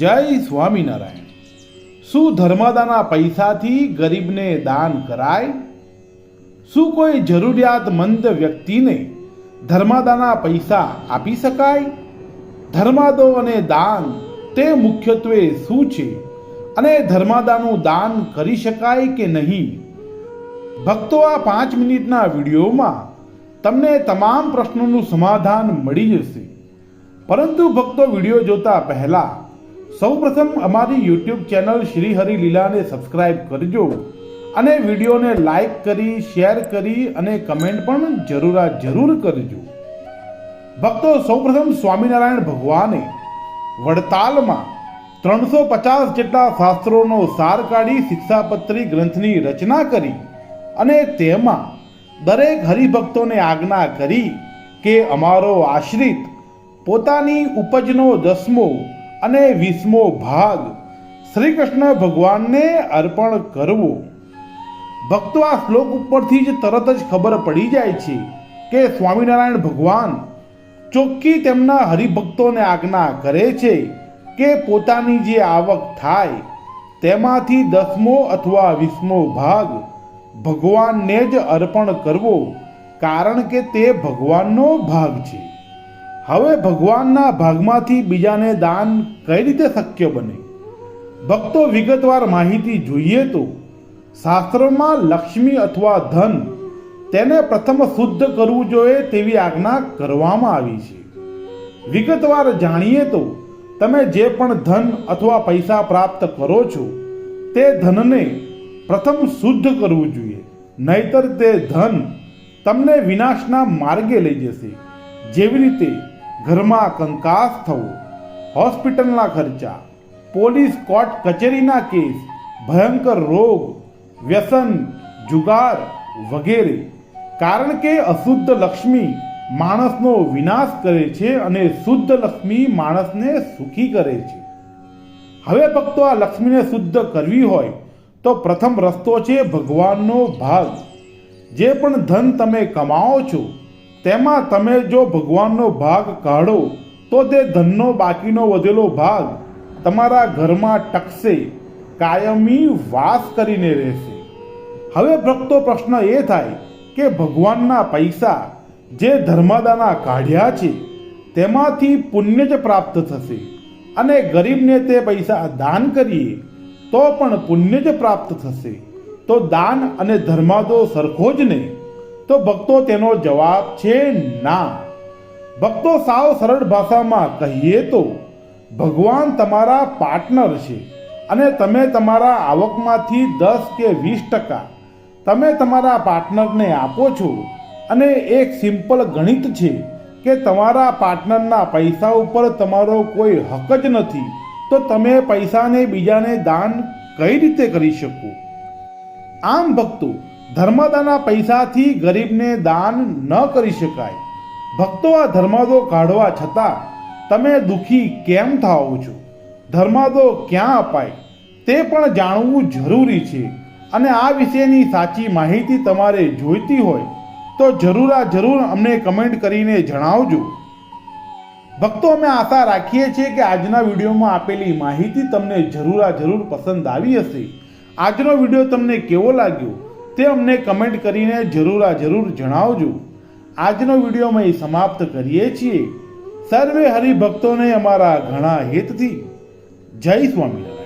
જય સ્વામિનારાયણ. શું ધર્માદાના પૈસાથી ગરીબને દાન કરાય? શું કોઈ જરૂરિયાતમંદ વ્યક્તિને ધર્માદાના પૈસા આપી શકાય? ધર્માદો અને દાન તે મુખ્યત્વે શું છે? અને ધર્માદાનું દાન કરી શકાય કે નહીં? ભક્તો આ પાંચ મિનિટના વિડીયોમાં તમને તમામ પ્રશ્નોનું સમાધાન મળી જશે. પરંતુ ભક્તો વીડિયો જોતા પહેલા સૌપ્રથમ અમારી યુટ્યુબ ચેનલ શ્રી હરિ લીલાને સબસ્ક્રાઇબ કરજો અને વિડીયોને લાઈક કરી શેર કરી અને કમેન્ટ પણ જરૂરા જરૂર કરજો. ભક્તો, સૌપ્રથમ સ્વામિનારાયણ ભગવાને વડતાલમાં ત્રણસો પચાસ જેટલા શાસ્ત્રોનો સાર કાઢી શિક્ષાપત્રી ગ્રંથની રચના કરી અને તેમાં દરેક હરિભક્તોને આજ્ઞા કરી કે અમારો આશ્રિત પોતાની ઉપજનો દસમો અને વીસમો ભાગ શ્રી કૃષ્ણ ભગવાનને અર્પણ કરવો. ભક્તો આ શ્લોક ઉપરથી જ તરત જ ખબર પડી જાય છે કે સ્વામિનારાયણ ભગવાન ચોખ્ખી તેમના હરિભક્તોને આજ્ઞા કરે છે કે પોતાની જે આવક થાય તેમાંથી દસમો અથવા વીસમો ભાગ ભગવાનને જ અર્પણ કરવો, કારણ કે તે ભગવાનનો ભાગ છે. હવે ભગવાનના ભાગમાંથી બીજાને દાન કઈ રીતે શક્ય બને? ભક્તો વિગતવાર માહિતી જોઈએ તો શાસ્ત્રોમાં લક્ષ્મી અથવા ધન તેને પ્રથમ શુદ્ધ કરવું જોઈએ તેવી આજ્ઞા કરવામાં આવી છે. વિગતવાર જાણીએ તો તમે જે પણ ધન અથવા પૈસા પ્રાપ્ત કરો છો તે ધનને પ્રથમ શુદ્ધ કરવું જોઈએ. નહીતર તે ધન તમને વિનાશના માર્ગે લઈ જશે. જેવી રીતે ઘરમાં કંકાસ થવો, હોસ્પિટલના ખર્ચા, પોલીસ કોર્ટ કચેરીના કેસ, ભયંકર રોગ, વ્યસન, જુગાર વગેરે. કારણ કે અશુદ્ધ લક્ષ્મી માણસનો વિનાશ કરે છે અને શુદ્ધ લક્ષ્મી માણસને સુખી કરે છે. હવે ભક્તો આ લક્ષ્મીને શુદ્ધ કરવી હોય, તો પ્રથમ રસ્તો છે ભગવાનનો ભાગ. જે પણ ધન તમે કમાઓ છો તેમાં તમે જો ભગવાનનો ભાગ કાઢો, તો તે ધનનો બાકીનો વધેલો ભાગ તમારા ઘરમાં ટકશે, કાયમી વાસ કરીને રહેશે. હવે ભક્તો પ્રશ્ન એ થાય કે ભગવાનના પૈસા જે ધર્માદાના કાઢ્યા છે, તેમાંથી પુણ્ય જ પ્રાપ્ત થશે અને ગરીબને તે પૈસા દાન કરીએ, તો પણ પુણ્ય જ પ્રાપ્ત થશે. તો દાન અને ધર્માદો સરખો જ નહીં તો ભક્તો તેનો જવાબ છે ના. ભક્તો સાવ સરળ ભાષામાં કહીએ તો, ભગવાન તમારા પાર્ટનર છે અને તમે તમારા આવકમાંથી દસ કે વીસ ટકા તમે તમારા પાર્ટનરને આપો છો અને એક સિમ્પલ ગણિત છે કે તમારા પાર્ટનરના પૈસા ઉપર તમારો કોઈ હક જ નથી, તો તમે પૈસાને બીજાને દાન કઈ રીતે કરી શકો? આમ ભક્તો ધર્માદાના પૈસાથી ગરીબને દાન ન કરી શકાય. ભક્તો આ ધર્માદો કાઢવા છતાં તમે દુઃખી કેમ થાઓ છો? ધર્માદો ક્યાં અપાય? તે પણ જાણવું જરૂરી છે. અને આ વિશેની સાચી માહિતી તમારે જોઈતી હોય તો જરૂર આ જરૂર અમને કમેન્ટ કરીને જણાવજો. ભક્તો, અમે આશા રાખીએ છીએ કે આજના વિડીયોમાં આપેલી માહિતી તમને જરૂર આ જરૂર પસંદ આવી હશે. આજનો વીડિયો તમને કેવો લાગ્યો? તે અમને કમેન્ટ કરીને જરૂર આ જરૂર જણાવજો. આજનો વીડિયો અમે સમાપ્ત કરીએ છીએ. સર્વે હરિભક્તોને અમારા ઘણા હેતથી. જય સ્વામિનારાયણ.